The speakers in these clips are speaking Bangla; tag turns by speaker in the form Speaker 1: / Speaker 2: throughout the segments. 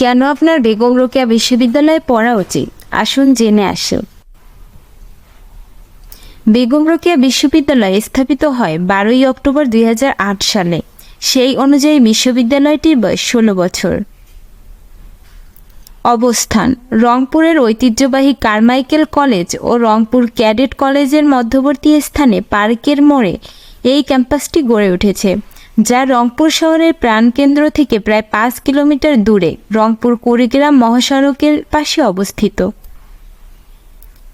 Speaker 1: কেন আপনার বেগম রোকেয়া বিশ্ববিদ্যালয়ে পড়া উচিত? আসুন জেনে আসুন বেগম রোকেয়া বিশ্ববিদ্যালয় স্থাপিত হয় বারোই অক্টোবর দুই হাজার আট সালে। সেই অনুযায়ী বিশ্ববিদ্যালয়টির বয়স ষোলো বছর। অবস্থান, রংপুরের ঐতিহ্যবাহী কারমাইকেল কলেজ ও রংপুর ক্যাডেট কলেজের মধ্যবর্তী স্থানে পার্কের মোড়ে এই ক্যাম্পাসটি গড়ে উঠেছে। যা রংপুর শহরের প্রাণকেন্দ্র থেকে প্রায় পাঁচ কিলোমিটার দূরে, রংপুর কুড়িগ্রাম মহাসড়কের পাশে অবস্থিত।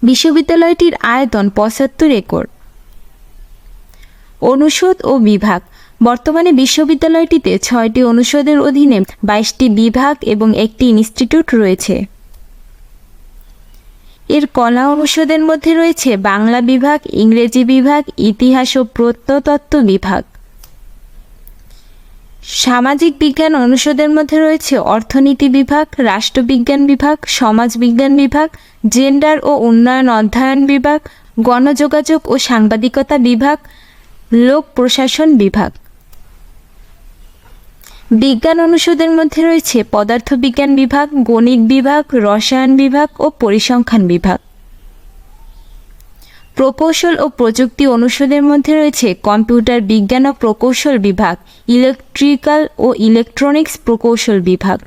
Speaker 1: বিশ্ববিদ্যালয়টির আয়তন পঁচাত্তর একর। অনুষদ ও বিভাগ। বর্তমানে বিশ্ববিদ্যালয়টিতে ছয়টি অনুষদের অধীনে বাইশটি বিভাগ এবং একটি ইনস্টিটিউট রয়েছে। এর কলা অনুষদের মধ্যে রয়েছে বাংলা বিভাগ, ইংরেজি বিভাগ, ইতিহাস ও প্রত্নতত্ত্ব বিভাগ। সামাজিক বিজ্ঞান অনুষদের মধ্যে রয়েছে অর্থনীতি বিভাগ, রাষ্ট্রবিজ্ঞান বিভাগ, সমাজবিজ্ঞান বিভাগ, জেন্ডার ও উন্নয়ন অধ্যয়ন বিভাগ, গণযোগাযোগ ও সাংবাদিকতা বিভাগ, লোক প্রশাসন বিভাগ। বিজ্ঞান অনুষদের মধ্যে রয়েছে পদার্থবিজ্ঞান বিভাগ, গণিত বিভাগ, রসায়ন বিভাগ ও পরিসংখ্যান বিভাগ। প্রকৌশল ও প্রযুক্তি অনুষদের মধ্যে রয়েছে কম্পিউটার বিজ্ঞান ও প্রকৌশল বিভাগ, ইলেকট্রিক্যাল ও ইলেকট্রনিক্স প্রকৌশল বিভাগ।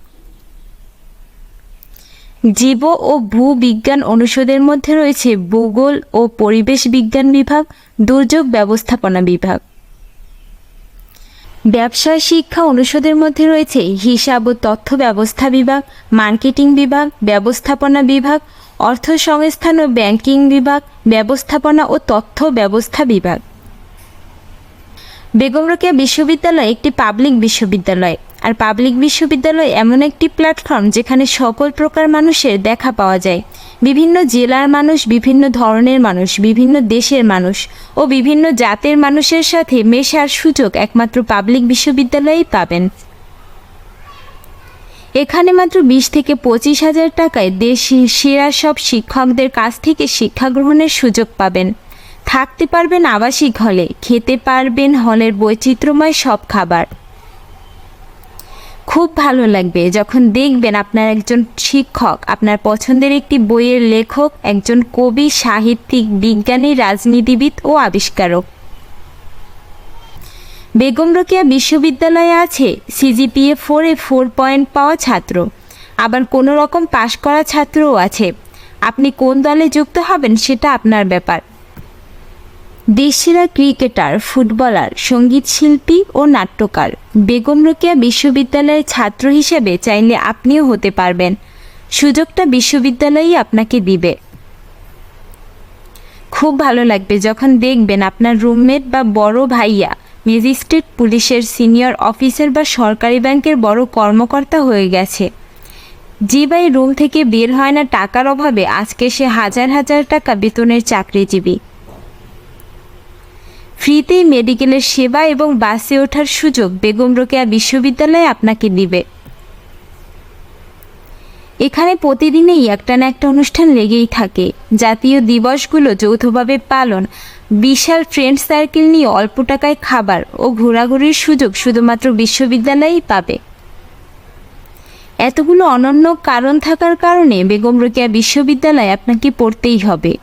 Speaker 1: জীব ও ভূবিজ্ঞান অনুষদের মধ্যে রয়েছে ভূগোল ও পরিবেশ বিজ্ঞান বিভাগ, দুর্যোগ ব্যবস্থাপনা বিভাগ। ব্যবসায় শিক্ষা অনুষদের মধ্যে রয়েছে হিসাব ও তথ্য ব্যবস্থা বিভাগ, মার্কেটিং বিভাগ, ব্যবস্থাপনা বিভাগ অর্থ সংস্থান ও ব্যাংকিং বিভাগ, ব্যবস্থাপনা ও তথ্য ব্যবস্থা বিভাগ। বেগম রোকেয়া বিশ্ববিদ্যালয় একটি পাবলিক বিশ্ববিদ্যালয়। আর পাবলিক বিশ্ববিদ্যালয় এমন একটি প্ল্যাটফর্ম যেখানে সকল প্রকার মানুষের দেখা পাওয়া যায়। বিভিন্ন জেলার মানুষ, বিভিন্ন ধরনের মানুষ, বিভিন্ন দেশের মানুষ ও বিভিন্ন জাতের মানুষের সাথে মেশার সুযোগ একমাত্র পাবলিক বিশ্ববিদ্যালয়েই পাবেন। এখানে মাত্র বিশ থেকে পঁচিশ হাজার টাকায় দেশি সেরা সব শিক্ষকদের কাছ থেকে শিক্ষা গ্রহণের সুযোগ পাবেন। থাকতে পারবেন আবাসিক হলে, খেতে পারবেন হলের বৈচিত্র্যময় সব খাবার। খুব ভালো লাগবে যখন দেখবেন আপনার একজন শিক্ষক, আপনার পছন্দের একটি বইয়ের লেখক, একজন কবি, সাহিত্যিক, বিজ্ঞানী, রাজনীতিবিদ ও আবিষ্কারক। বেগম রোকেয়া বিশ্ববিদ্যালয়ে আছে, সিজিপিএ ফোরে ফোর পয়েন্ট পাওয়া ছাত্র। আবার কোনো রকম পাশ করা ছাত্রও আছে। আপনি কোন দলে যুক্ত হবেন সেটা আপনার ব্যাপার। দেশসেরা ক্রিকেটার, ফুটবলার সংগীত শিল্পী ও নাট্যকার। বেগম রোকেয়া বিশ্ববিদ্যালয়ের ছাত্র হিসেবে চাইলে আপনিও হতে পারবেন। সুযোগটা বিশ্ববিদ্যালয়ই আপনাকে দিবে। খুব ভালো লাগবে যখন দেখবেন আপনার রুমমেট বা বড় ভাইয়া ম্যাজিস্ট্রেট, পুলিশের সিনিয়র অফিসার বা সরকারি ব্যাংকের বড় কর্মকর্তা হয়ে গেছে। যে ভাই, রুম থেকে বের হয় না, টাকার অভাবে আজকে সে হাজার হাজার টাকা বেতনের চাকরিজীবী। ফ্রিতে মেডিকেলের সেবা এবং বাসে ওঠার সুযোগ বেগম রোকেয়া বিশ্ববিদ্যালয়ে আপনাকে দিবে। এখানে প্রতিদিনই একটা না একটা অনুষ্ঠান লেগেই থাকে। জাতীয় দিবসগুলো যৌথভাবে পালন, বিশাল ফ্রেন্ড সার্কেল নিয়ে অল্প টাকায় খাবার ও ঘোরাঘুরির সুযোগ শুধুমাত্র বিশ্ববিদ্যালয়েই পাবে। এতগুলো অনন্য কারণ থাকার কারণে বেগম রোকেয়া বিশ্ববিদ্যালয় আপনাকে পড়তেই হবে।